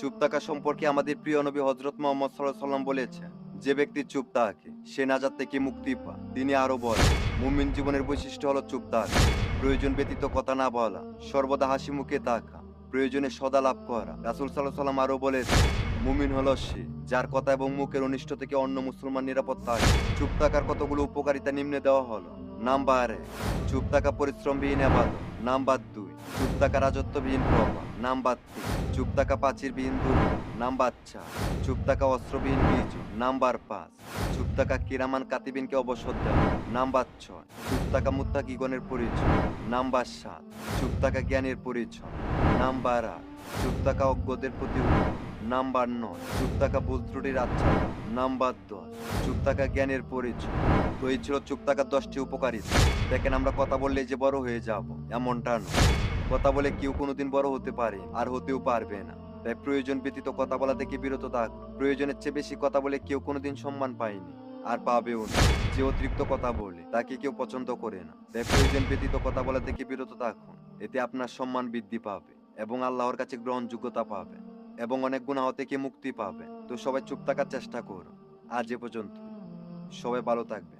চুপ থাকা সম্পর্কে আমাদের প্রিয় নবী হজরত মোহাম্মদ সাল্লাম বলেছে যে ব্যক্তি চুপ থাকে, সে নাজাত থেকে মুক্তি পায়। তিনি আরও বলেন, মুমিন জীবনের বৈশিষ্ট্য হলো চুপ থাকা। প্রয়োজন ব্যতীত কথা না বলা, সর্বদা হাসি মুখে থাকা, প্রয়োজনে সদা লাভ করা। রাসুল সাল্লাহ সাল্লাম আরও বলেছে মুমিন হলো সে যার কথা এবং মুখের অনিষ্ট থেকে অন্য মুসলমান নিরাপদ থাকে। চুপ থাকার কতগুলো উপকারিতা নিম্নে দেওয়া হলো। নাম্বার এক চুপ থাকা পরিশ্রমবিহীন আবাদত নাম্বার দুই চুপ থাকা রাজত্ববিহীন প্রভাব নাম্বার তিন চুপ থাকা প্রাচীরবিহীন দুর্গ নাম্বার চার চুপ থাকা অস্ত্রবিহীন বীজ নাম্বার পাঁচ চুপ থাকা কিরামান কাতিবিনকে অবসর দেওয়া নাম্বার ছয় চুপ থাকা মুত্তাকিগণের পরিচয় নাম্বার সাত চুপ থাকা জ্ঞানের পরিচয় নাম্বার আট চুপ থাকা অজ্ঞদের প্রতি নাম্বার নয় চুপ থাকা ভুল আচ্ছা নাম্বার দশ চুপ থাকা জ্ঞানের পরিচয় তো এই ছিল চুপ থাকার দশটি উপকারিতা দেখেন আমরা কথা বললে যে বড় হয়ে যাব, এমনটা নয়। কথা বলে কেউ কোনোদিন বড় হতে পারে, আর হতেও পারবে না। তাই প্রয়োজন ব্যতীত কথা বলা থেকে বিরত থাক প্রয়োজনের চেয়ে বেশি কথা বলে কেউ কোনোদিন সম্মান পায়নি, আর পাবেও না। যে অতিরিক্ত কথা বলে, তাকে কেউ পছন্দ করে না। তাই প্রয়োজন ব্যতীত কথা বলা থেকে বিরত থাকুন। এতে আপনার সম্মান বৃদ্ধি পাবে এবং আল্লাহর কাছে গ্রহণযোগ্যতা পাবে এবং অনেক গুণাহ থেকে মুক্তি পাবে। তো সবাই চুপ থাকার চেষ্টা করুন। আজ এ পর্যন্ত সবাই ভালো থাকবেন।